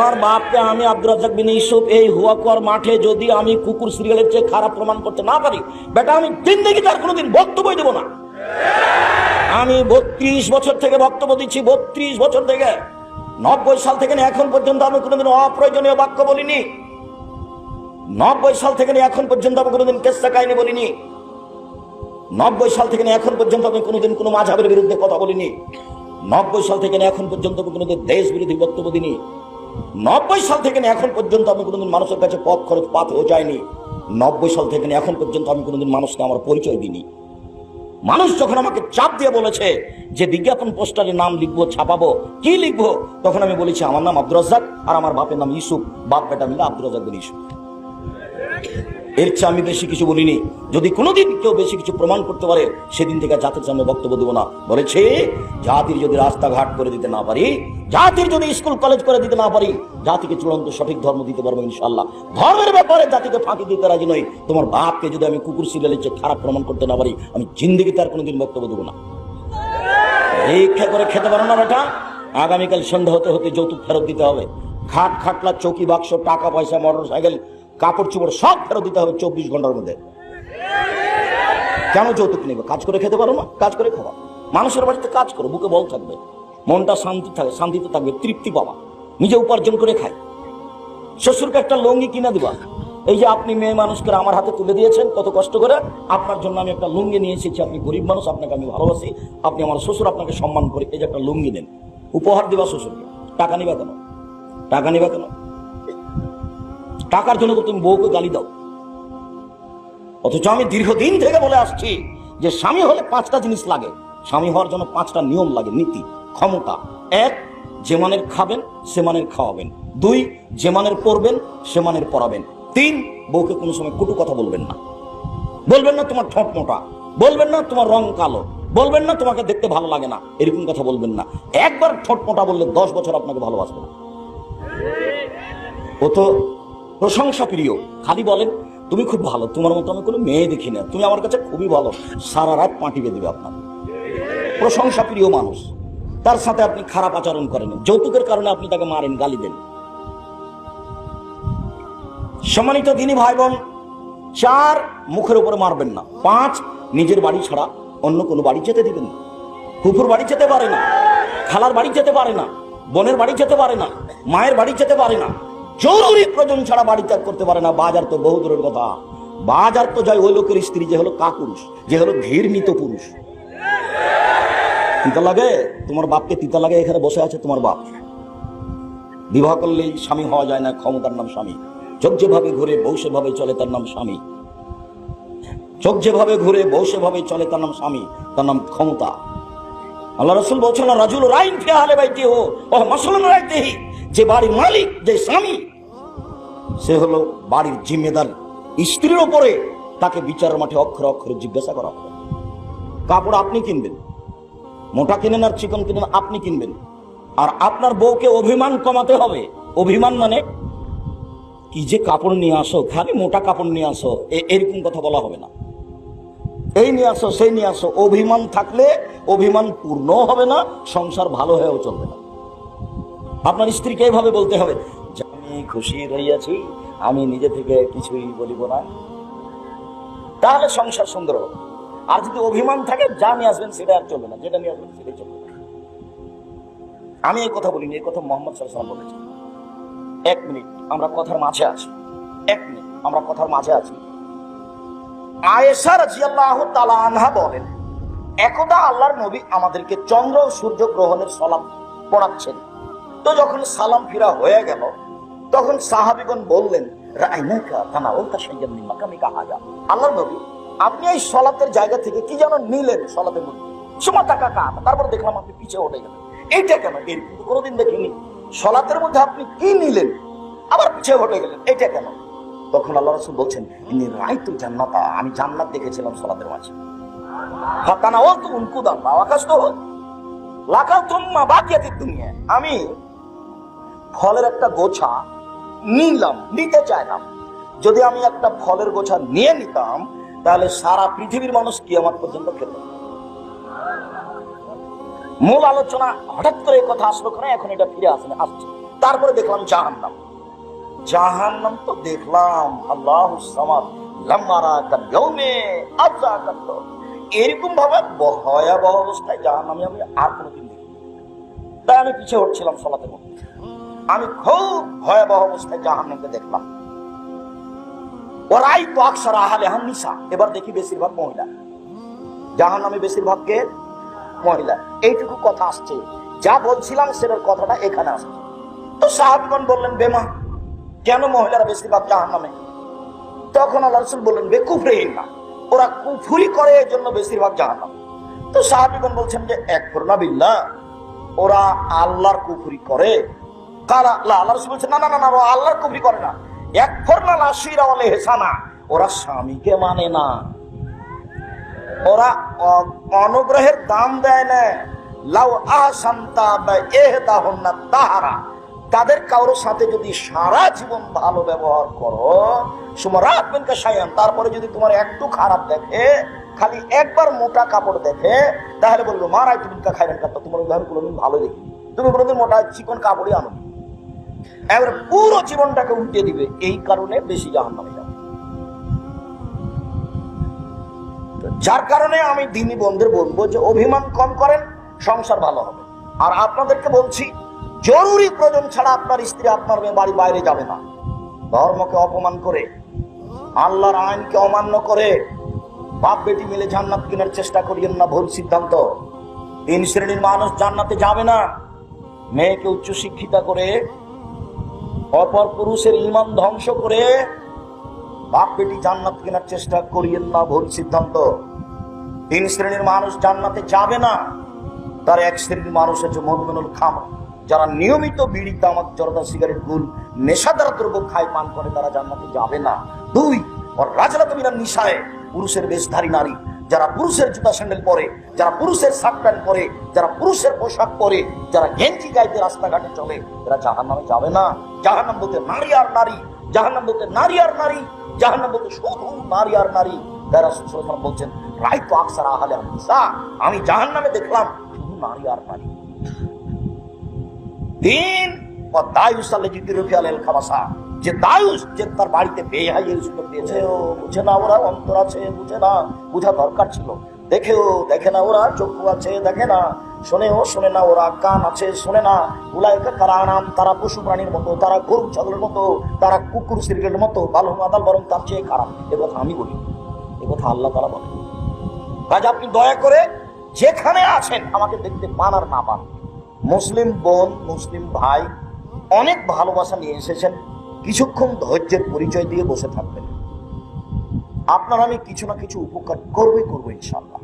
তোমার বাপকে আমি আব্দুল রাজাক বিন ইউসুফ এই হুয়াকুয়ার মাঠে যদি আমি কুকুর সিরিয়ালের চেয়ে খারাপ প্রমাণ করতে না পারি, বেটা, আমি জিন্দগি তার কোনোদিন বক্তব্য দেবো না। আমি বত্রিশ বছর থেকে বক্তব্য দিচ্ছি, বত্রিশ বছর থেকে। নব্বই সাল থেকে এখন পর্যন্ত আমি কোনোদিন অপ্রয়োজনীয় বাক্য বলিনি। নব্বই সাল থেকে এখন পর্যন্ত আমি কোনোদিন কেসা কাহিনী বলিনি। নব্বই সাল থেকে এখন পর্যন্ত আমি কোনোদিন কোনো মাঝাবের বিরুদ্ধে কথা বলিনি। নব্বই সাল থেকে এখন পর্যন্ত আমি কোনোদিন দেশ বিরোধী বক্তব্য দিনি নব্বই সাল থেকে এখন পর্যন্ত আমি কোনোদিন মানুষের কাছে পথ খরচ পাতেও যায়নি। নব্বই সাল থেকে এখন পর্যন্ত আমি কোনোদিন মানুষকে আমার পরিচয় দিইনি। মানুষ যখন আমাকে চাপ দিয়ে বলেছে যে বিজ্ঞাপন পোস্টারে নাম লিখব, ছাপাবো, কি লিখব, তখন আমি বলেছি, আমার নাম আব্দুর আর আমার বাপের নাম ইসুফ বাপ বেটা মিলে আব্দুর রাজ্জাক ইসুফ ইউসুফ। এর চেয়ে আমি বেশি কিছু বলিনি। যদি কোনোদিন কেউ বেশি কিছু প্রমাণ করতে পারে, সেদিন থেকে জাতির সামনে বক্তব্য দেবো না। বলেছে, জাতির যদি রাস্তাঘাট করে দিতে না পারি, জাতির যদি স্কুল, কলেজ করে দিতে না পারি, জাতিকে চূড়ান্ত সঠিক ধর্ম দিতে পারব ইনশাল্লাহ ধর্মের ব্যাপারে জাতিকে ফাঁকি দিতে রাজি নই। তোমার বাপকে যদি আমি কুকুর সিরিয়ালের চেয়ে খারাপ প্রমাণ করতে না পারি, আমি জিন্দিগিতে আর কোনোদিন বক্তব্য দেবো না। পরীক্ষা করে খেতে পারো না বেটা। আগামীকাল সন্ধ্যা হতে হতে যৌতুক ফেরত দিতে হবে। খাট, খাটলা, চৌকি, বাক্স, টাকা, পয়সা মোটর সাইকেল কাপড় চোপড় সব ফেরত দিতে হবে চব্বিশ ঘণ্টার মধ্যে। কেন যৌতুক নেবে? কাজ করে খেতে পারো না? কাজ করে খাওয়া। মানুষের বাড়িতে কাজ করো, বুকে বল থাকবে। মনটা শান্তি থাকে, শান্তিতে থাকবে, তৃপ্তি পাওয়া নিজে উপার্জন করে খাই শ্বশুরকে একটা লুঙ্গি কিনে দিবা। এই যে আপনি মেয়ে মানুষকে আমার হাতে তুলে দিয়েছেন, কত কষ্ট করে। আপনার জন্য আমি একটা লুঙ্গি নিয়ে এসেছি। আপনি গরিব মানুষ, আপনাকে আমি ভালোবাসি। আপনি আমার শ্বশুর, আপনাকে সম্মান করে। এই যে একটা লুঙ্গি নেন উপহার দিবা শ্বশুরকে। টাকা নিবা কেন? টাকা নিবা কেন? টাকার জন্য তুমি বউকে গালি দাও। অথচ আমি দীর্ঘদিন থেকে বলে আসছি যে স্বামী হলে পাঁচটা জিনিস লাগে। স্বামী হওয়ার জন্য পাঁচটা নিয়ম লাগে, নীতি, ক্ষমতা। এক, যে মানের খাবেন, সে মানের খাওয়াবেন। দুই, যে মানের পড়বেন সে মানের পড়াবেন তিন, বউকে কোনো সময় কটু কথা বলবেন না। বলবেন না তোমার ঠোঁট মোটা। বলবেন না তোমার রং কালো। বলবেন না তোমাকে দেখতে ভালো লাগে না। এরকম কথা বলবেন না। একবার ঠোঁট মোটা বললে দশ বছর আপনাকে ভালোবাসবে না। ও তো প্রশংসা প্রিয় খালি বলেন, তুমি খুব ভালো, তোমার মতো আমি কোনো মেয়ে দেখি না। তুমি আমার কাছে খুবই ভালো, সারা রাত পাঁটি বেঁধে আপনার প্রশংসা প্রিয় মানুষ, তার সাথে আপনি খারাপ আচরণ করেন যৌতুকের কারণে আপনি তাকে মারেন, গালি দেন। সম্মানিত দিনী ভাই বোন চার মুখের উপরে মারবেন না। পাঁচ, নিজের বাড়ি ছাড়া অন্য কোনো বাড়ি যেতে দিবেন না। ফুফুর বাড়ি যেতে পারে না, খালার বাড়ি যেতে পারে না, বোনের বাড়ি যেতে পারে না, মায়ের বাড়ি যেতে পারে না। জরুরি প্রয়োজন ছাড়া বাড়ি ত্যাগ করতে পারে না, বাজার তো বহু দূরের কথা। বাজার তো যায় ওই লোকের স্ত্রী যে হলো কাপুরুষ, যে হলো ঘৃণিত পুরুষ। তিতা লাগে? তোমার বাপকে তিতা লাগে এখানে বসে আছে তোমার বাপ? বিবাহ করলেই স্বামী হওয়া যায় না, ক্ষমতার নাম স্বামী। চোখ যেভাবে ঘুরে বউ সেভাবে চলে, তার নাম স্বামী। চোখ যেভাবে ঘুরে বউ সেভাবে চলে, তার নাম স্বামী, তার নাম ক্ষমতা। আল্লাহ রসুল বলছেন রাজুল রাইন ফিয়ালে বাইতে হো ও মাসলুম রাইতেহি, যে বাড়ির মালিক, যে স্বামী সে হলো বাড়ির জিম্মেদার। স্ত্রীর ওপরে তাকে বিচার মাঠে অক্ষরে অক্ষরে জিজ্ঞাসা করা হবে কাপড় আপনি কিনবেন, মোটা কিনেন আর চিকন কিনেন আপনি কিনবেন। আর আপনার বউকে অভিমান কমাতে হবে। অভিমান মানে কি যে কাপড় নিয়ে আসো, খালি মোটা কাপড় নিয়ে আসো এরকম কথা বলা হবে না। এই নিয়ে আসো, সেই নিয়ে আসো, অভিমান থাকলে অভিমান পূর্ণ হবে না, সংসার ভালো হয়েও চলবে না। আপনার স্ত্রীকে এইভাবে বলতে হবে খুশি রইয়াছি, আমি নিজে থেকে কিছুই বলিব না। তাহলে সংসার সুন্দর আর যদি অভিমান থাকে, যা নিয়ে আসবেন সেটা আর চলবে না, যেটা নিয়ে আসবেন সেটাই চলবে আমি এই কথা বলিনি, এই কথা মোহাম্মদ সাল্লাম বলেছেন। এক মিনিট, আমরা কথার মাঝে আছি। এক মিনিট, আমরা কথার মাঝে আছি। আয়েশা রাজিয়াল্লাহ তালা আনহা বলেন, একদা আল্লাহর নবী আমাদেরকে চন্দ্র ও সূর্য গ্রহণের সালাম পড়াচ্ছেন। তো যখন সালাম ফিরা হয়ে গেল তখন সাহাবিগণ বললেন আল্লাহর নবী, আপনি এই সলাতের জায়গা থেকে কি যেন নিলেন সলাতের মধ্যে? সময় টাকা কাপ তারপর দেখলাম আপনি পিছিয়ে উঠে গেলেন। এইটা কেন? এরকম কোনোদিন দেখিনি। সলাতের মধ্যে আপনি কি নিলেন? আবার পিছিয়ে হটে গেলেন এটা কেন? তখন আল্লাহ রসুল বলছেন ইনি রাইতু জান্নাতা, আমি জান্নাত দেখেছিলাম সলাতের মাঝে। ফাতানা ও উনকুদান, বা আকাশ তো লাকাল তুম্মা বাকিয়াতির দুনিয়া। আমি ফলের একটা গোছা নিলাম, নিতে চাইলাম। যদি আমি একটা ফলের গোছা নিয়ে নিতাম, তাহলে সারা পৃথিবীর মানুষ কি আমার পর্যন্ত খেত। মূল আলোচনা হঠাৎ করে কথা আসলো কেন? এখন এটা ফিরে আসে আসছে। তারপরে দেখলাম জাহান্নাম। জাহান্নাম তো দেখলাম, আল্লাহ এরকম ভাবে ভয়াবহ অবস্থায় জাহান্নামে আমি আর কোনোদিন দেখিনি। তাই আমি পিছিয়ে উঠছিলাম সলাতের মধ্যে। আমি খুব ভয়াবহ অবস্থায় জাহান্নামকে দেখলাম। ওরাই তো আকসার আহালে হান্নিসা। এবার দেখি বেশিরভাগ মহিলা। জাহান নামে বেশিরভাগকে মহিলা। এইটুকু কথা আসছে। যা বলছিলাম সেটার কথাটা এখানে আসছে। তো সাহাবিগণ বললেন বেমা কেন মহিলারা বেশিরভাগ জাহান নামে তখন আল্লাহ রসুল বললেন বেকুফরেহীন না, ওরা কুফুরি করে এর জন্য বেশিরভাগ জাহান নামে তো সাহাবিগণ বলছেন যে, এক করোনা বিল্লা ওরা আল্লাহর কুফুরি করে। কারা আল্লাহ রসুল বলছেন না না না ওরা আল্লাহর কুফরি করে না। এক ফরনা লাশিরা ওলে হেসানা ওরা স্বামীকে মানে না। ওরা অনুগ্রহের দাম দেয় না। লাউ আহসান্তা বা এহদাহুন্না তাহারা। তাদের কারোর সাথে যদি সারা জীবন ভালো ব্যবহার করো সুমরাত বিনকা সায়ান তারপরে যদি তোমার একটু খারাপ দেখে, খালি একবার মোটা কাপড় দেখে, তাহলে বলব মারাই তুমি খাইলেন কাপড় তোমার উদাহরণ ভালো দেখি তুমি কোনোদিন মোটা চিকন কাপড়ই আনো এবার পুরো জীবনটাকে উল্টে দিবে, এই কারণে বেশি জাহান নামে যাবে যার কারণে আমি দিনী বন্ধুদের বলব যে অভিমান কম করেন, সংসার ভালো হবে। আর আপনাদেরকে বলছি, জরুরি প্রয়োজন ছাড়া আপনার স্ত্রী আপনার মেয়ে বাড়ি বাইরে যাবে না। ধর্মকে অপমান করে, আল্লাহর আইনকে অমান্য করে, বাপ বেটি মিলে জান্নাত কেনার চেষ্টা করিয়েন না ভুল সিদ্ধান্ত। তিন শ্রেণির মানুষ জান্নাতে যাবে না। মেয়েকে উচ্চশিক্ষিতা করে অপর পুরুষের ইমান ধ্বংস করে বাপ বেটি জান্নাত কেনার চেষ্টা করিয়েন না ভুল সিদ্ধান্ত। তিন শ্রেণির মানুষ জান্নাতে যাবে না। তার এক শ্রেণির মানুষ হচ্ছে মধুমেনুল খাম যারা নিয়মিত বিড়ি, তামাক, জর্দা, সিগারেট গুল নেশাদার দ্রব্য খায়, পান করে, তারা জান্নাতে যাবে না। দুই পুরুষের বেশধারী নারী, যারা পুরুষের জুতা স্যান্ডেল পরে, যারা পুরুষের পরে, যারা পুরুষের পোশাক পরে, যারা গেঞ্জি গাইতে রাস্তাঘাটে চলে, এরা জাহান নামে যাবে না। জাহান নাম বলতে নারী আর নারী জাহান নাম বলতে নারী আর নারী জাহান নাম বলতে শুধু নারী আর নারী। বলছেন রাই তো আকসার আহালে আমি জাহান নামে দেখলাম শুধু নারী আর নারী। খাবাসা যে দায়ুস যে তার বাড়িতে বেহাই এই সুযোগ দিয়েছে, ও বুঝে না ওরা অন্তর আছে, বুঝে না, বুঝা দরকার ছিল। দেখেও দেখে না ওরা, চক্ষু আছে, দেখে না। শোনেও শোনে না ওরা, কান আছে, শোনে না। উলাইকা কারা নাম তারা পশু প্রাণীর মতো, তারা গরু ছাগলের মতো, তারা কুকুর সিরকের মতো ভালো মাদাল বরং তার চেয়ে খারাপ। কথা আমি বলি কথা আল্লাহ তারা বলে। কাজ আপনি দয়া করে যেখানে আছেন, আমাকে দেখতে পান আর না পান। মুসলিম বোন, মুসলিম ভাই, অনেক ভালোবাসা নিয়ে এসেছেন। কিছুক্ষণ ধৈর্যের পরিচয় দিয়ে বসে থাকবেন। আপনার আমি কিছু না কিছু উপকার করবই, করব ইনশাল্লাহ